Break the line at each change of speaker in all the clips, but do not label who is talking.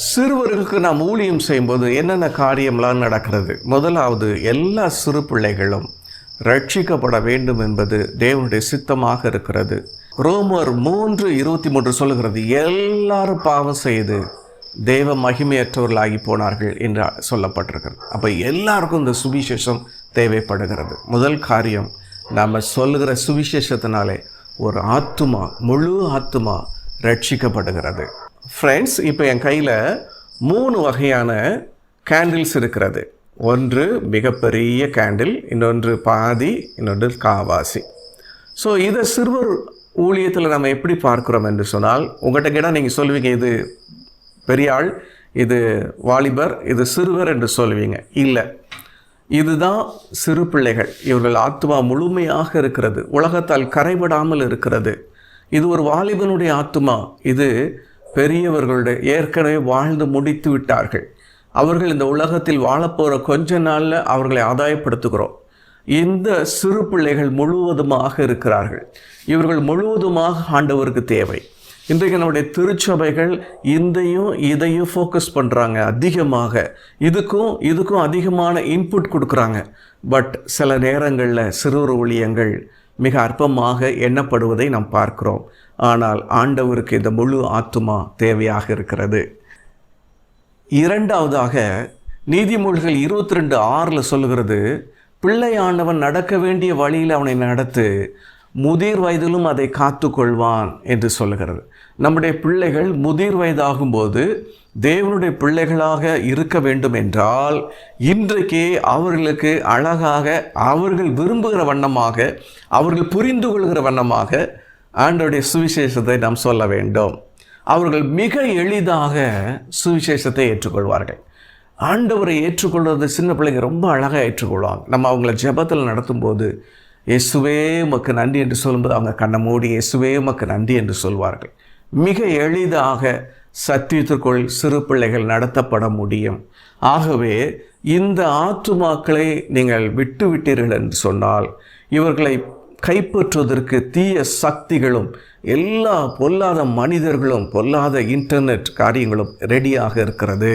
சிறுவர்களுக்கு நாம் ஊழியம் செய்யும்போது என்னென்ன காரியம்லாம் நடக்கிறது? முதலாவது எல்லா சிறு பிள்ளைகளும் ரட்சிக்கப்பட வேண்டும் என்பது தேவனுடைய சித்தமாக இருக்கிறது. ரோமர் மூன்று இருபத்தி மூன்று சொல்லுகிறது எல்லாரும் பாவம் செய்து தேவ மகிமையற்றவர்களாகி போனார்கள் என்று சொல்லப்பட்டிருக்கிறது. அப்போ எல்லாருக்கும் இந்த சுவிசேஷம் தேவைப்படுகிறது. முதல் காரியம் நாம் சொல்லுகிற சுவிசேஷத்தினாலே ஒரு ஆத்துமா முழு ஆத்துமா ரட்சிக்கப்படுகிறது. ஃப்ரெண்ட்ஸ் இப்போ என் கையில் மூணு வகையான கேண்டில்ஸ் இருக்கிறது. ஒன்று மிகப்பெரிய கேண்டில் இன்னொன்று பாதி இன்னொன்று காவாசி. ஸோ இதை சிறுவர் ஊழியத்தில் நம்ம எப்படி பார்க்குறோம் என்று சொன்னால் உங்கள்கிட்ட கேட்டால் நீங்கள் சொல்லுவீங்க இது பெரியாள் இது வாலிபர் இது சிறுவர் என்று சொல்லுவீங்க. இல்லை. இதுதான் சிறு பிள்ளைகள். இவர்கள் ஆத்மா முழுமையாக இருக்கிறது. உலகத்தால் கரைபடாமல் இருக்கிறது. இது ஒரு வாலிபனுடைய ஆத்மா இது பெரியவர்களுடைய ஏற்கனவே வாழ்ந்து முடித்து விட்டார்கள். அவர்கள் இந்த உலகத்தில் வாழப்போகிற கொஞ்ச நாளில் அவர்களை ஆதாயப்படுத்துகிறோம். இந்த சிறு பிள்ளைகள் முழுவதுமாக இருக்கிறார்கள். இவர்கள் முழுவதுமாக ஆண்டவருக்கு தேவை. இன்றைக்கு நம்முடைய திருச்சபைகள் இந்தையும் இதையும் ஃபோக்கஸ் பண்ணுறாங்க அதிகமாக. இதுக்கும் இதுக்கும் அதிகமான இன்புட் கொடுக்குறாங்க. பட் சில நேரங்களில் சிறுவர் ஊழியங்கள் மிக அற்பமாக எண்ணப்படுவதை நாம் பார்க்கிறோம். ஆனால் ஆண்டவருக்கு இந்த முழு ஆத்துமா தேவையாக இருக்கிறது. இரண்டாவதாக நீதிமொழிகள் இருபத்தி ரெண்டு ஆறில் சொல்லுகிறது பிள்ளையானவன் நடக்க வேண்டிய வழியில் அவனை நடத்து முதிர் வயதிலும் அதை காத்து கொள்வான் என்று சொல்லுகிறது. நம்முடைய பிள்ளைகள் முதிர் வயதாகும்போது தேவனுடைய பிள்ளைகளாக இருக்க வேண்டும் என்றால் இன்றைக்கே அவர்களுக்கு அழகாக அவர்கள் விரும்புகிற வண்ணமாக அவர்கள் புரிந்து கொள்கிற வண்ணமாக ஆண்டோடைய சுவிசேஷத்தை நாம் சொல்ல வேண்டும். அவர்கள் மிக எளிதாக சுவிசேஷத்தை ஏற்றுக்கொள்வார்கள். ஆண்டவரை ஏற்றுக்கொள்வது சின்ன பிள்ளைங்க ரொம்ப அழகாக ஏற்றுக்கொள்வாங்க. நம்ம அவங்கள ஜெபத்தில் நடத்தும்போது இயேசுவே உமக்கு நன்றி என்று சொல்லும்போது அவங்க கண்ணை மூடி இயேசுவே உமக்கு நன்றி என்று சொல்வார்கள். மிக எளிதாக சத்தியத்திற்குள் சிறு பிள்ளைகள் நடத்தப்பட முடியும். ஆகவே இந்த ஆத்துமாக்களை நீங்கள் விட்டுவிட்டீர்கள் என்று சொன்னால் இவர்களை கைப்பற்றுவதற்கு தீய சக்திகளும் எல்லா பொல்லாத மனிதர்களும் பொல்லாத இன்டர்நெட் காரியங்களும் ரெடியாக இருக்கிறது.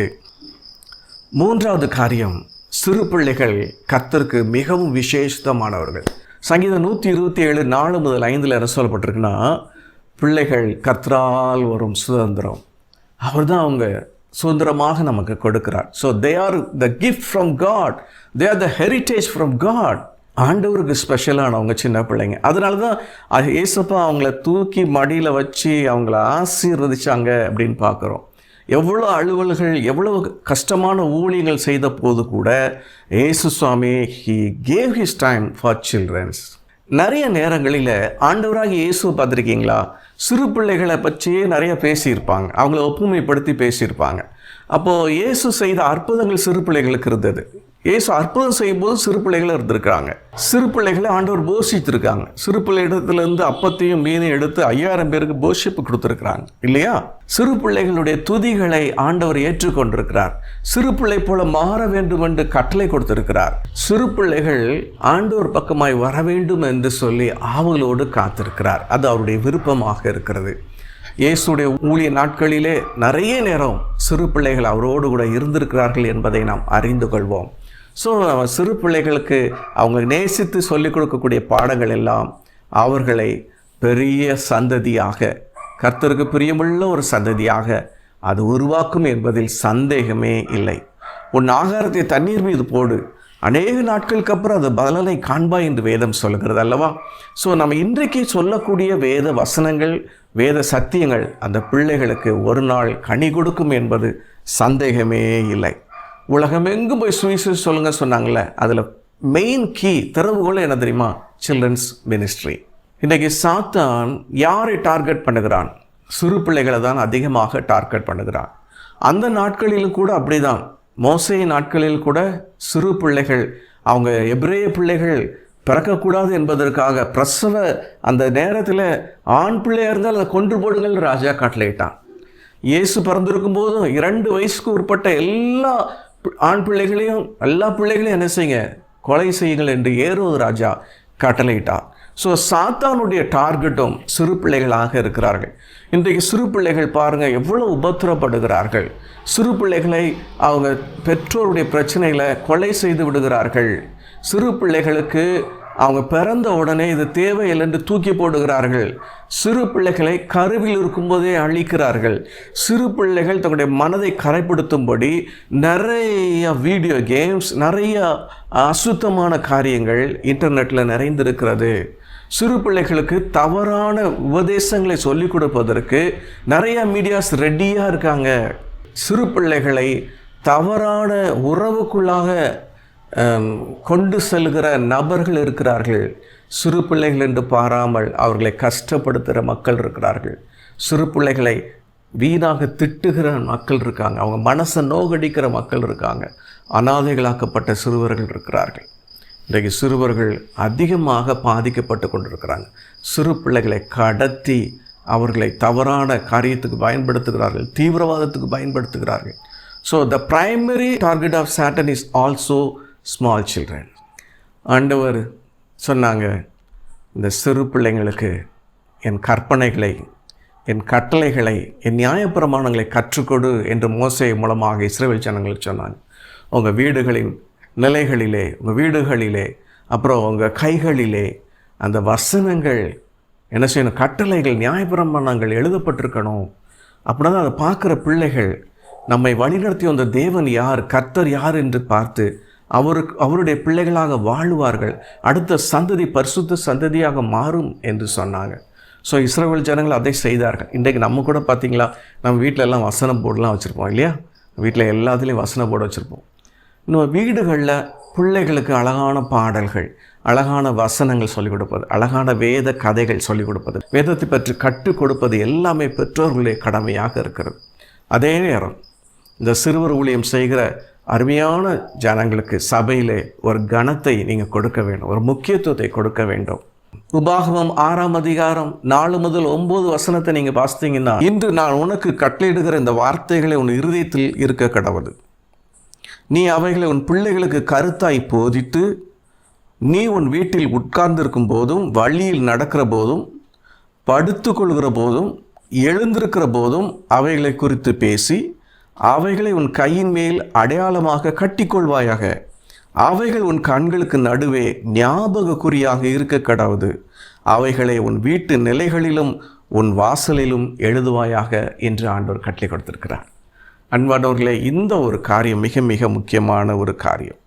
மூன்றாவது காரியம் சிறு பிள்ளைகள் கத்தருக்கு மிகவும் விசேஷமானவர்கள் சங்கீதம் நூற்றி இருபத்தி ஏழு நாலு முதல் ஐந்தில் என்ன சொல்லப்பட்டிருக்குன்னா பிள்ளைகள் கத்ரால் வரும் சுதந்திரம். அவர் தான் அவங்க சுதந்திரமாக நமக்கு கொடுக்கிறார். So they are the gift from God they are the heritage from God ஆண்டவருக்கு ஸ்பெஷலானவங்க சின்ன பிள்ளைங்க. அதனால தான் அது ஏசப்பா அவங்கள தூக்கி மடியில் வச்சு அவங்கள ஆசீர்வதிச்சாங்க அப்படின்னு பார்க்குறோம். எவ்வளோ அலுவல்கள் எவ்வளோ கஷ்டமான ஊழியங்கள் செய்த போது கூட ஏசு சுவாமி he gave his time for childrens நிறைய நேரங்களில் ஆண்டவராக இயேசு பார்த்துருக்கீங்களா? சிறு பிள்ளைகளை பற்றியே நிறைய பேசியிருப்பாங்க. அவங்கள ஒப்புமைப்படுத்தி பேசியிருப்பாங்க. அப்போது இயேசு செய்த அற்புதங்கள் சிறு பிள்ளைகளுக்கு இருந்தது. இயேசு அற்புதம் செய்யும்போது சிறு பிள்ளைகளும் இருந்திருக்காங்க சிறு பிள்ளைகளை ஆண்டவர் போஷித்திருக்காங்க. சிறு பிள்ளை இடத்துலேருந்து அப்பத்தையும் மீனையும் எடுத்து ஐயாயிரம் பேருக்கு போஷிப்பு கொடுத்துருக்குறாங்க. இல்லையா? சிறு பிள்ளைகளுடைய துதிகளை ஆண்டவர் ஏற்றுக்கொண்டிருக்கிறார். சிறு பிள்ளை போல மாற வேண்டும் என்று கட்டளை கொடுத்திருக்கிறார். சிறு பிள்ளைகள் ஆண்டவர் பக்கமாய் வர வேண்டும் என்று சொல்லி ஆவலோடு காத்திருக்கிறார். அது அவருடைய விருப்பமாக இருக்கிறது. இயேசுடைய ஊழிய நாட்களிலே நிறைய நேரம் சிறு பிள்ளைகள் அவரோடு கூட இருந்திருக்கிறார்கள் என்பதை நாம் அறிந்து கொள்வோம். ஸோ சிறு பிள்ளைகளுக்கு அவங்க நேசித்து சொல்லிக் கொடுக்கக்கூடிய பாடங்கள் எல்லாம் அவர்களை பெரிய சந்ததியாக கர்த்தருக்கு பிரியமுள்ள ஒரு சந்ததியாக அது உருவாக்கும் என்பதில் சந்தேகமே இல்லை. உன் ஆகாரத்தை தண்ணீர் மீது போடு. அநேக நாட்களுக்கு அப்புறம் அது பலனை காண்பாய் என்று வேதம் சொல்லுகிறது அல்லவா? ஸோ நம்ம இன்றைக்கு சொல்லக்கூடிய வேத வசனங்கள் வேத சத்தியங்கள் அந்த பிள்ளைகளுக்கு ஒரு நாள் கனி கொடுக்கும் என்பது சந்தேகமே இல்லை. உலகமெங்கும் போய் சுவிசேஷம் சொல்லுங்க சொன்னாங்களே அதில் மெயின் கீ திறவுகோல் என்ன தெரியுமா? சில்ட்ரன்ஸ் மினிஸ்ட்ரி இன்றைக்கி சாத்தான் யாரை டார்கெட் பண்ணுகிறான்? சிறு பிள்ளைகளை தான் அதிகமாக டார்கெட் பண்ணுகிறான். அந்த நாட்களிலும் கூட அப்படிதான். மோசை நாட்களில் கூட சிறு பிள்ளைகள் அவங்க எப்ரேய பிள்ளைகள் பிறக்கக்கூடாது என்பதற்காக பிரசவ அந்த நேரத்தில் ஆண் பிள்ளையாக இருந்தால் அதை கொன்று போடுங்கள் ராஜா கட்டளையிட்டான் இயேசு பிறந்திருக்கும் போதும் இரண்டு வயசுக்கு உட்பட்ட எல்லா ஆண் பிள்ளைகளையும் எல்லா பிள்ளைகளையும் என்ன செய்யுங்க? கொலை செய்யுங்கள் என்று ஏறுவது ராஜா கட்டளையிட்டார். ஸோ சாத்தானுடைய டார்கெட்டும் சிறு பிள்ளைகளாக இருக்கிறார்கள். இன்றைக்கு சிறு பிள்ளைகள் பாருங்கள் எவ்வளோ உபத்திரப்படுகிறார்கள். சிறு பிள்ளைகளை அவங்க பெற்றோருடைய பிரச்சனைகளை கொலை செய்து விடுகிறார்கள். சிறு பிள்ளைகளுக்கு அவங்க பிறந்த உடனே இது தேவையில்லை என்று தூக்கி போடுகிறார்கள். சிறு பிள்ளைகளை கருவில் இருக்கும்போதே அழிக்கிறார்கள். சிறு பிள்ளைகள் தங்களுடைய மனதை கரைப்படுத்தும்படி நிறைய வீடியோ கேம்ஸ் நிறைய அசுத்தமான காரியங்கள் இன்டர்நெட்டில் நிறைந்திருக்கிறது. சிறு பிள்ளைகளுக்கு தவறான உபதேசங்களை சொல்லிக் கொடுப்பதற்கு நிறைய மீடியாஸ் ரெடியாக இருக்காங்க. சிறு பிள்ளைகளை தவறான உறவுக்குள்ளாக கொண்டு செல்கிற நபர்கள் இருக்கிறார்கள். சிறு பிள்ளைகள் என்று பாராமல் அவர்களை கஷ்டப்படுத்துகிற மக்கள் இருக்கிறார்கள். சிறு பிள்ளைகளை வீணாக திட்டுகிற மக்கள் இருக்காங்க. அவங்க மனசை நோகடிக்கிற மக்கள் இருக்காங்க. அனாதைகளாக்கப்பட்ட சிறுவர்கள் இருக்கிறார்கள். இன்றைக்கு சிறுவர்கள் அதிகமாக பாதிக்கப்பட்டு கொண்டிருக்கிறாங்க. சிறு பிள்ளைகளை கடத்தி அவர்களை தவறான காரியத்துக்கு பயன்படுத்துகிறார்கள். தீவிரவாதத்துக்கு பயன்படுத்துகிறார்கள். So the primary target of Satan is also small children ஆண்டவர் சொன்னாங்க இந்த சிறு பிள்ளைங்களுக்கு என் கற்பனைகளை என் கட்டளைகளை என் நியாயப்பிரமாணங்களை கற்றுக்கொடு என்று மோசை மூலமாக இஸ்ரேல் ஜனங்களுக்கு சொன்னாங்க. உங்கள் வீடுகளின் நிலைகளிலே உங்கள் வீடுகளிலே அப்புறம் உங்கள் கைகளிலே அந்த வசனங்கள் என்ன செய்யணும் கட்டளைகள் நியாயப்பிரமாணங்கள் எழுதப்பட்டிருக்கணும். அப்படின்னா தான் அதை பார்க்குற பிள்ளைகள் நம்மை வழிநடத்தி வந்த தேவன் யார் கர்த்தர் யார் என்று பார்த்து அவருக்கு அவருடைய பிள்ளைகளாக வாழுவார்கள். அடுத்த சந்ததி பரிசுத்த சந்ததியாக மாறும் என்று சொன்னாங்க. ஸோ இஸ்ரோவேல் ஜனங்கள் அதை செய்தார்கள். இன்றைக்கு நம்ம கூட பார்த்தீங்களா? நம்ம வீட்டில் எல்லாம் வசனம் போர்டுலாம் வச்சுருப்போம் இல்லையா? வீட்டில் எல்லாத்துலேயும் வசன போர்டு வச்சுருப்போம். இன்னும் வீடுகளில் பிள்ளைகளுக்கு அழகான பாடல்கள் அழகான வசனங்கள் சொல்லிக் கொடுப்பது அழகான வேத கதைகள் சொல்லிக் கொடுப்பது வேதத்தை பற்றி கற்றுக் கொடுப்பது எல்லாமே பெற்றோர்களுடைய கடமையாக இருக்கிறது. அதே நேரம் இந்த சிறுவர் ஊழியம் செய்கிற அருமையான ஜனங்களுக்கு சபையிலே ஒரு கணத்தை நீங்கள் கொடுக்க வேண்டும் ஒரு முக்கியத்துவத்தை கொடுக்க வேண்டும். உபாகமம் ஆறாம் அதிகாரம் நாலு முதல் ஒன்பது வசனத்தை நீங்கள் வாசித்தீங்கன்னா இன்று நான் உனக்கு கட்டளையிடுகிற இந்த வார்த்தைகளை உன் இருதயத்தில் இருக்க கடவுது நீ அவைகளை உன் பிள்ளைகளுக்கு கருத்தாய் போதித்து நீ உன் வீட்டில் உட்கார்ந்திருக்கும் போதும் வழியில் நடக்கிற போதும் படுத்துக்கொள்கிற போதும் எழுந்திருக்கிற போதும் அவைகளை குறித்து பேசி அவைகளை உன் கையின் மேல் அடையாளமாக கட்டிக்கொள்வாயாக. அவைகள் உன் கண்களுக்கு நடுவே ஞாபக குறியாக இருக்க கடவுது. அவைகளை உன் வீட்டு நிலைகளிலும் உன் வாசலிலும் எழுதுவாயாக என்று ஆண்டவர் கட்டளை கொடுத்திருக்கிறார். அன்பானவர்களே இந்த ஒரு காரியம் மிக மிக முக்கியமான ஒரு காரியம்.